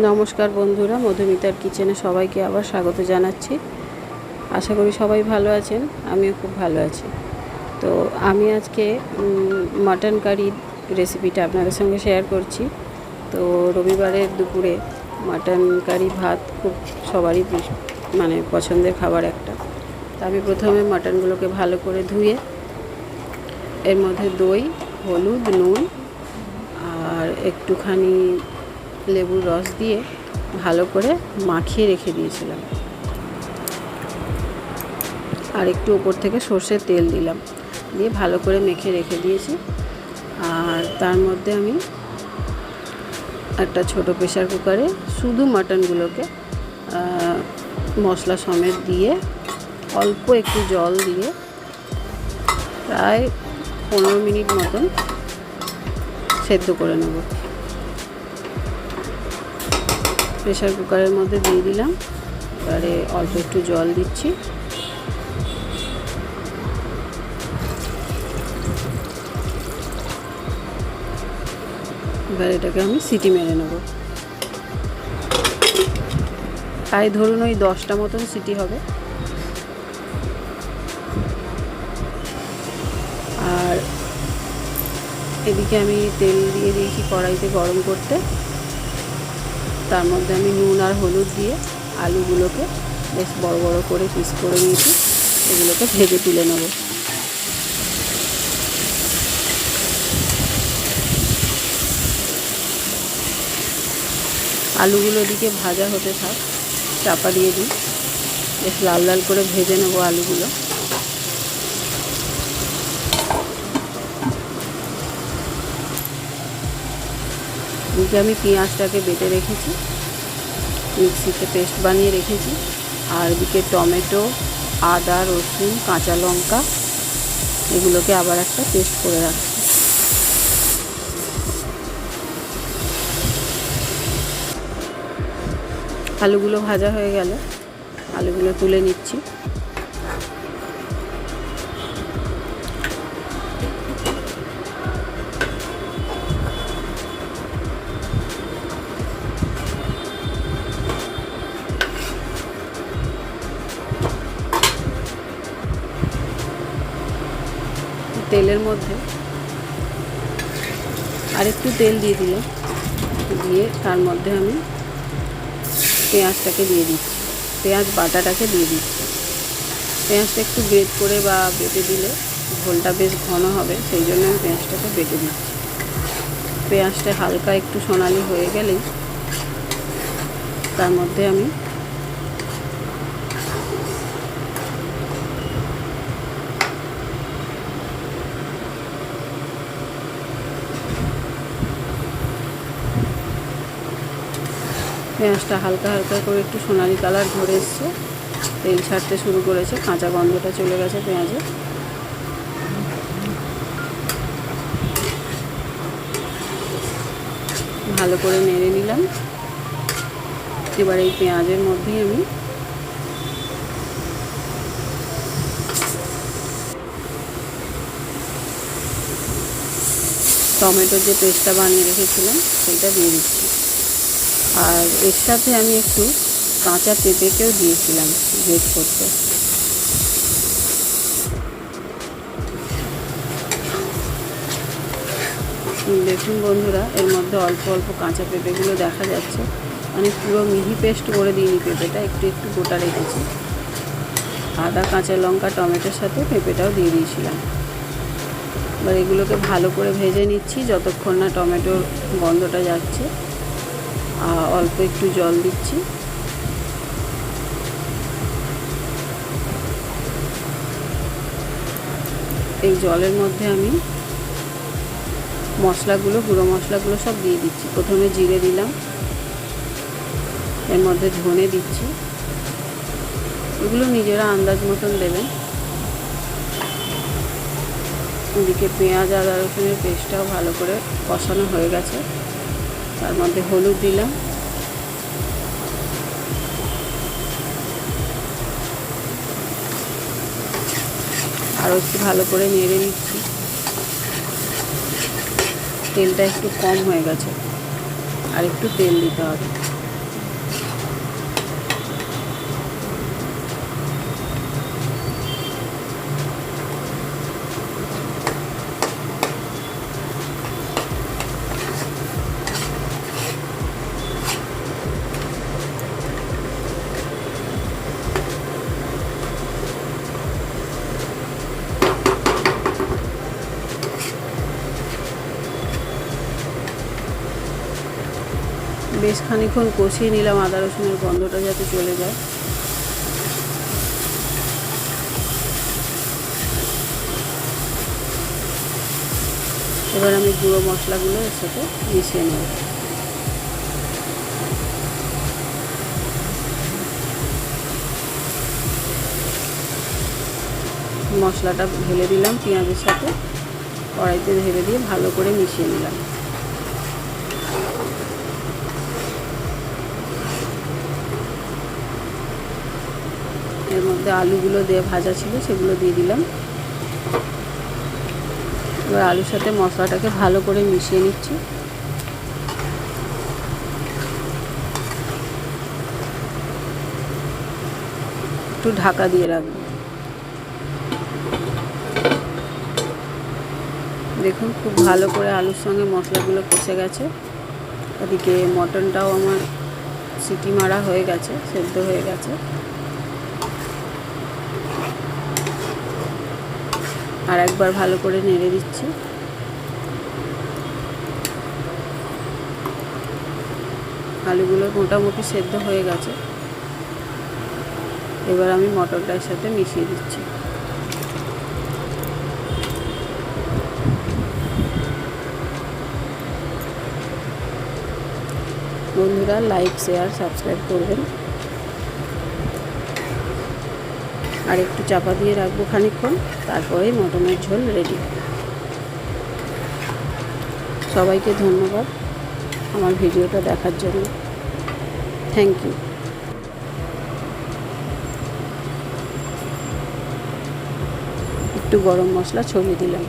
নমস্কার বন্ধুরা, মধুমিতার কিচেনে সবাইকে আবার স্বাগত জানাচ্ছি। আশা করি সবাই ভালো আছেন, আমিও খুব ভালো আছি। তো আমি আজকে মাটন কারির রেসিপিটা আপনাদের সঙ্গে শেয়ার করছি। তো রবিবারের দুপুরে মাটন কারি ভাত খুব সবারই মানে পছন্দের খাবার একটা। তো আমি প্রথমে মাটনগুলোকে ভালো করে ধুয়ে, এর মধ্যে দই, হলুদ, নুন, আর একটুখানি লেবুর রস দিয়ে ভালো করে মাখিয়ে রেখে দিয়েছিলাম। আর একটু ওপর থেকে সর্ষের তেল দিলাম। দিয়ে ভালো করে মেখে রেখে দিয়েছি। আর তার মধ্যে আমি একটা ছোট প্রেশার কুকারে শুধু মাটনগুলোকে মশলা সমেত দিয়ে অল্প একটু জল দিয়ে প্রায় পনেরো মিনিট মতন সেদ্ধ করে নেব। প্রেশার কুকারের মধ্যে দিয়ে দিলাম। এবারে অল্প একটু জল দিচ্ছি। এবার এটাকে আমি সিটি মেরে নেব। তাই ধরুন ওই দশটা মতন সিটি হবে। আর এদিকে আমি তেল দিয়ে দিয়েছি কড়াইতে গরম করতে। তার মধ্যে আমি নুন আর হলুদ দিয়ে আলুগুলোকে বেশ বড় বড় করে পিস করে নিয়েছি। এগুলোকে ভেজে তুলে নেব। আলুগুলো দিকে ভাজা হতে থাক, চাপা দিয়ে দিই। বেশ লাল লাল করে ভেজে নেব আলুগুলো। এদিকে আমি পেঁয়াজটাকে বেটে রেখেছি, মিক্সিতে পেস্ট বানিয়ে রেখেছি, আর এদিকে টমেটো, আদা, রসুন, কাঁচা লঙ্কা, এগুলোকে আবার একটা পেস্ট করে রাখছি। আলুগুলো ভাজা হয়ে গেল আলুগুলো তুলে নিচ্ছি। তেলের মধ্যে। আর একটু তেল দিয়ে দিলাম। দিয়ে তার মধ্যে আমি পেঁয়াজটাকে দিয়ে দিচ্ছি। পেঁয়াজ বাটাটাকে দিয়ে দিচ্ছি। পেঁয়াজটা একটু গ্রেট করে বা বেটে দিলে ঝোলটা বেশ ঘন হবে, সেই জন্য আমি পেঁয়াজটাকে বেটে দিচ্ছি। পেঁয়াজটা হালকা একটু সোনালি হয়ে গেলেই তার মধ্যে আমি পেঁয়াজটা হালকা হালকা করে একটু সোনালি কালার ধরে এসছে। তেল ছাড়তে শুরু করেছে, কাঁচা গন্ধটা চলে গেছে পেঁয়াজে। ভালো করে নেড়ে নিলাম। এবার এই পেঁয়াজের মধ্যেই আমি টমেটোর যে পেস্টটা বানিয়ে রেখেছিলাম, সেটা দিয়ে দিচ্ছি। আর এর সাথে আমি একটু কাঁচা পেঁপেকেও দিয়েছিলাম গ্রেট করতে। দেখুন বন্ধুরা, এর মধ্যে অল্প অল্প কাঁচা পেঁপেগুলো দেখা যাচ্ছে। মানে পুরো মিহি পেস্ট করে দিইনি পেঁপেটা, একটু একটু গোটা রেখেছি। আদা, কাঁচা লঙ্কা, টমেটোর সাথে পেঁপেটাও দিয়ে দিয়েছিলাম। এবার এগুলোকে ভালো করে ভেজে নিচ্ছি, যতক্ষণ না টমেটোর গন্ধটা যাচ্ছে। অল্প একটু জল দিচ্ছি। এই জলের মধ্যে আমি মশলাগুলো, গুঁড়ো মশলাগুলো সব দিয়ে দিচ্ছি। প্রথমে জিরে দিলাম। এর মধ্যে ধনে দিচ্ছি। এগুলো নিজেরা আন্দাজ মতন দেবেন। এদিকে পেঁয়াজ আদা রসুনের পেস্টটাও ভালো করে কষানো হয়ে গেছে। তার মধ্যে হলুদ দিলাম। আরও একটু ভালো করে নেড়ে নিচ্ছি। তেলটা একটু কম হয়ে গেছে। আর একটু তেল দিতে হবে। বেশ খানিক্ষণ কষিয়ে নিলাম আদা রসুনের গন্ধটা যাতে চলে যায়। এবার আমি গুঁড়ো মশলাগুলো এর সাথে মিশিয়ে নেব। মশলাটা ঢেলে দিলাম পেঁয়াজের সাথে। কড়াইতে ঢেলে দিয়ে ভালো করে মিশিয়ে নিলাম। এর মধ্যে আলুগুলো দিয়ে ভাজা ছিল, সেগুলো দিয়ে দিলাম। এবার আলুর সাথে মশলাটাকে ভালো করে মিশিয়ে নিচ্ছি। একটু ঢাকা দিয়ে রাখব। দেখুন, খুব ভালো করে আলুর সঙ্গে মশলাগুলো কষে গেছে। ওদিকে মটনটাও আমার সিটি মারা হয়ে গেছে, সেদ্ধ হয়ে গেছে। আর একবার ভালো করে নেড়ে দিচ্ছি। আলুগুলো মোটামুটি সেদ্ধ হয়ে গেছে। এবার আমি মটরটার সাথে মিশিয়ে দিচ্ছি। বন্ধুরা লাইক শেয়ার সাবস্ক্রাইব করবেন। আর একটু চাপা দিয়ে রাখব খানিক্ষণ তারপরে মটনের ঝোল রেডি সবাইকে ধন্যবাদ আমার ভিডিওটা দেখার জন্য। থ্যাংক ইউ একটু গরম মশলা ছড়িয়ে দিলাম।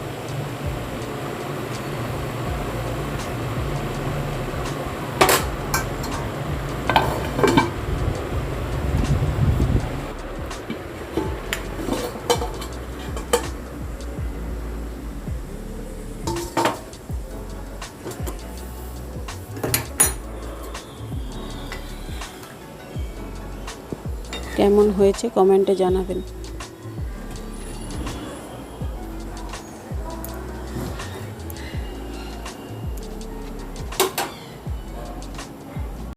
কেমন হয়েছে কমেন্টে জানাবেন।